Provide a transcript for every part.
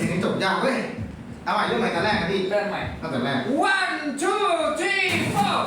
ถึงจบยากเว้ย เอาใหม่เรื่อใหม่แต่แรกนะพี่เริ่มใหม่ตั้งแต่แรก one two three four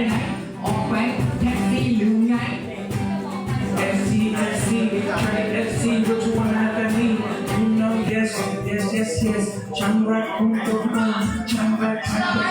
ได้ไหนออกแว้นแท็กซี่หรือไง FC FC try FC ก็ชวนมากันนี่ you know yes yes yes yes ฉันรักคุณตัวมากฉันรักฉัน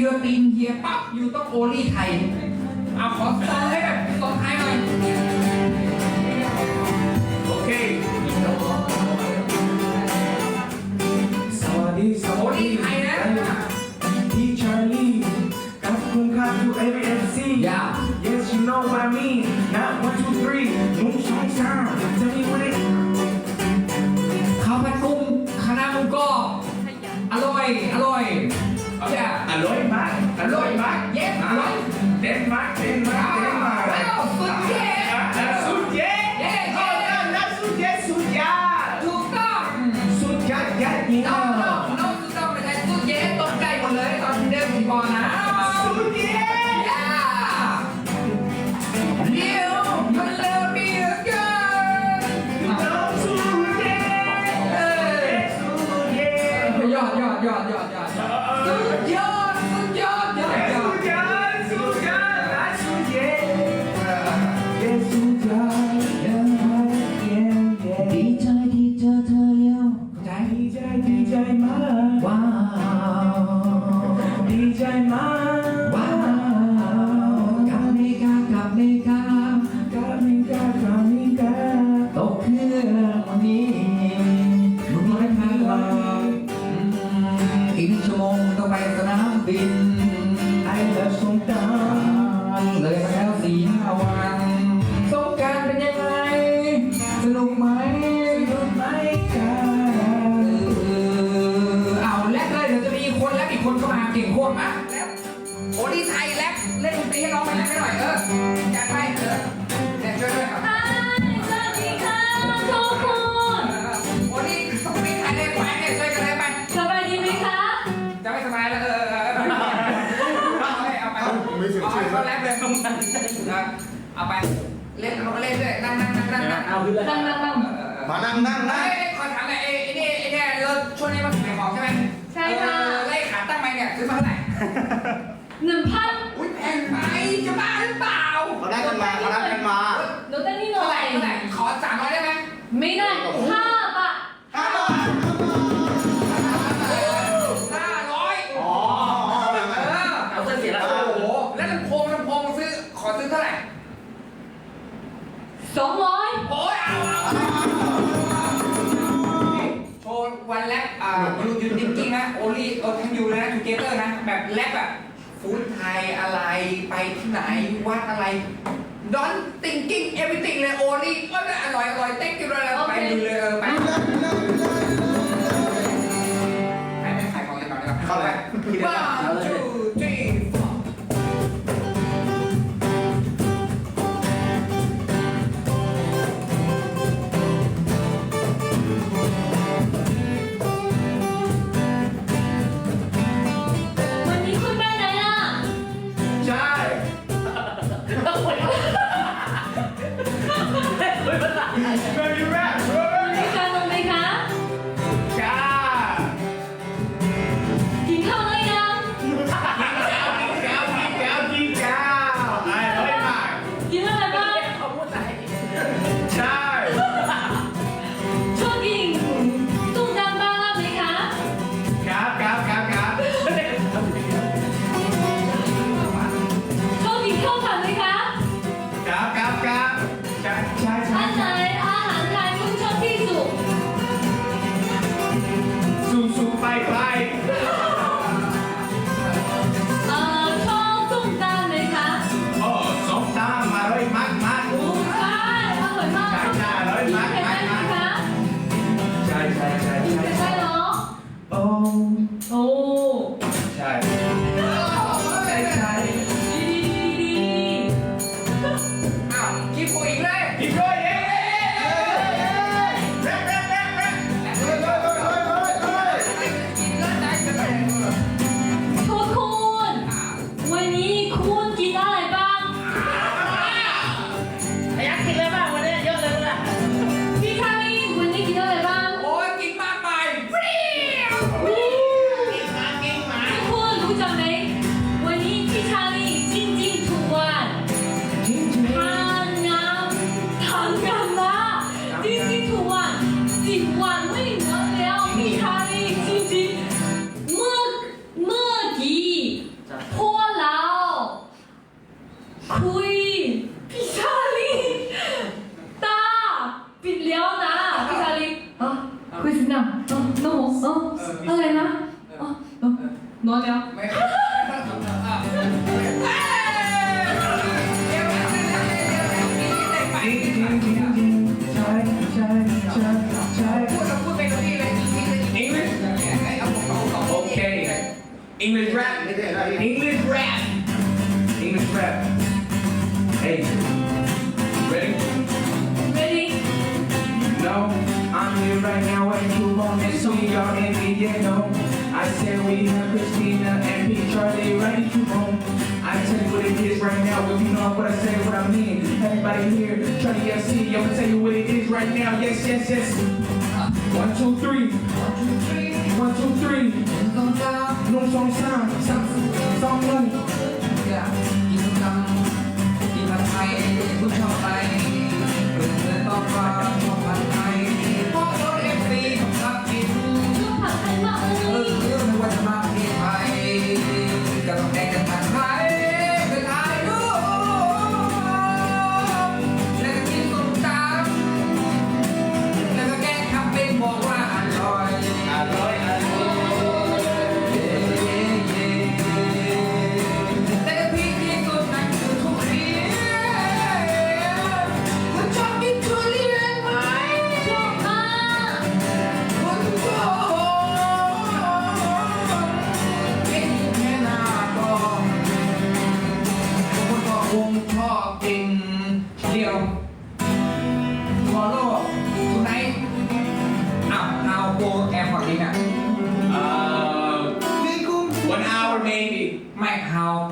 you're being here ปั๊บ you ต้อง only ไทยเอาขอเซอร์ให้ Cảm ơn. been เล่นเขาก็เล่นด้วยนั่งนั่งนั่งนั่งนั่งเอาขึ้นเลยนั่งนั่งนั่งนั่งนั่งนั่งขอถามหน่อยไอ้ไอ้นี่ไอ้เนี่ยเราช่วยนี้มาขายของใช่ไหมใช่ค่ะเล่ขาตั้งไปเนี่ยซื้อมาเท่าไหร่หนึ่งพันอุ้ยแพงไปจะบ้าหรือเปล่าเขาได้กันมาเขาได้กันมาหนูตั้งนี่หน่อยขอสามร้อยได้ไหมไม่ได้โอ้โห ยูยูดิมกิ้งนะโอลี่เอทั้งยูเลยนะทูเกเตอร์นะ แบบแรปอะฟูดไทยอะไรไปที่ไหนวัดอะไรดอนติงกิ้งเอวิติงเลยโอลี่ก็อร่อยอร่อยเต็กกินอะไรไปดูเลยเไปไปไปขายของเลยก่อนเลยก่อนเข้าไปบ้า English rap. English rap. English rap. Hey. Ready? Ready? No, I'm here right now and you won't miss me, y'all in the yeah, no. I said we have Christina and P. Charlie ready to roam. I tell you what it is right now, but you know what I say, what I mean. Everybody here, Charlie FC, I'm gonna tell you what it is right now. Yes, yes, yes. One, two, three. One, two, three. ต้องจ้า นุ่มสองสามสามสองหนึ่ง อยากกินคำกินผัดไทยผู้ชอบไปเปิดเดินต้องมาชอบผัดไทยเพราะรถเอฟซีขับกิน ชอบผัดไทยมากเล เออย เออไม่ว่าจะมา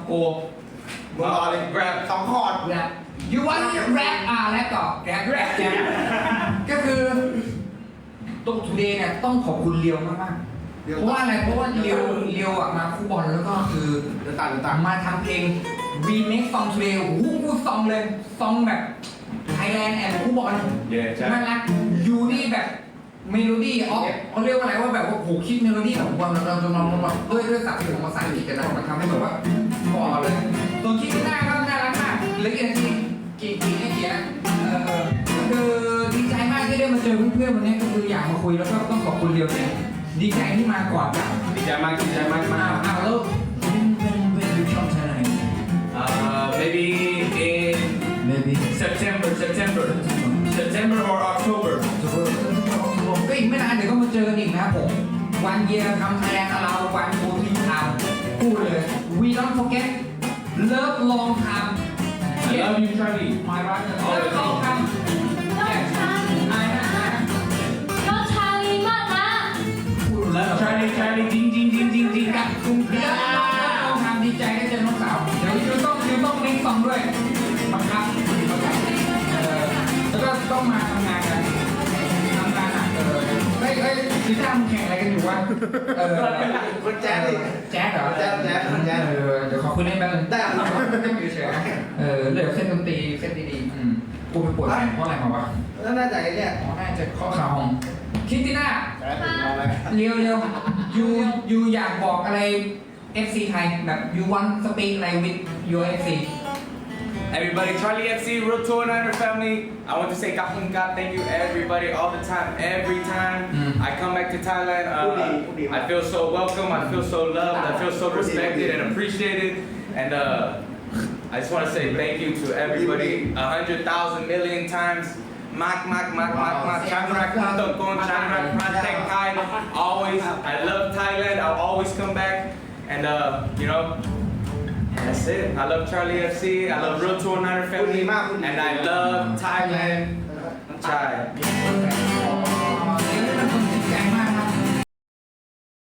กมึงรอเลยแกรบสองคอร์ด แรป you want rap อ่าแรปต่อแรปแรปแรปก็คือตรงทูเดย์เนี่ยต้องขอบคุณเลียวมากๆเพราะว่าอะไร เพราะว่าเลียวเลียวอะมาคู่บอลแล้วก็คือเดี๋ยวตัดเดี๋ยวตัดมาทำเพลง remake song today โอ้โหพูดซองเลยซองแบบ Thailand แอนคู่บอล Yeah, น่ารักยูนี่แบบเมโลดี้ออฟเขาเรียกว่าอะไรว่าแบบว่าโหคิดเมโลดี้แบบวันเราจะลองมาด้วยด้วยศัพท์ของภาษาอังกฤษกันนะมันทำให้แบบว่า พอเลยตัวคิดที่หน้าก็น่ารักมากเหลือกี่นาทีกี่กี่นาทีนะเออคือดีใจมากที่ได้มาเจอเพื่อนๆวันนี้ก็คืออยากมาคุยแล้วก็ต้องขอบคุณเรียวเนี่ยดีใจที่มาก่อนจ้ะดีใจมากดีใจมากมาอ้าวกอ้าวแล้วเป็นเป็นเป็นอยู่ช่องทางไหน Uh, maybe in maybe September, September, September or October. ก็อีกไม่นานเดี๋ยวก็มาเจอกันอีกนะครับผมวันเยียร์ทำไทยแลนด์เราวันโบทีทำพู ดเลย we don't forget love long time I love you, Charlie. my brother love long time มึงแข่งอะไรกันอยู่วะเออคนแจ๊ดดิแจ๊ดเหรอแจ๊ดแจ๊ดแจ๊ดเออเดี๋ยวขอคุยเล่นแป๊บนึงได้ครับไม่อยู่เฉยนะเออเดี๋ยวเส้นดนตรีเส้นดีๆอืมกูไปปวดแขนเพราะอะไรมาวะแล้วน่าจะไอ้เนี่ยอ๋อน่าจะข้อเข่าของคิดที่หน้าแจ๊ดถึงมองเลยเร็วเร็วยูยูอยากบอกอะไร FC ไทยแบบ you want speak อะไร with your FC Everybody, Charlie FC, Real Tour 900 family. I want to say Kahunga, thank you everybody all the time, every time Mm. I come back to Thailand. Uh, Udi. I feel so welcome, I feel so loved, I feel so respected Udi. and appreciated. And uh, I just want to say thank you to everybody a hundred thousand million times. Mak mak mak mak mak Changrak Kuntokon Changrak Pratek Thai. Always, I love Thailand. I'll always come back. And uh, you know, that's it. I love Charlie FC. I love Real Tour 900 family. Udi, Mak, Udi. And I love Thailand. Chai.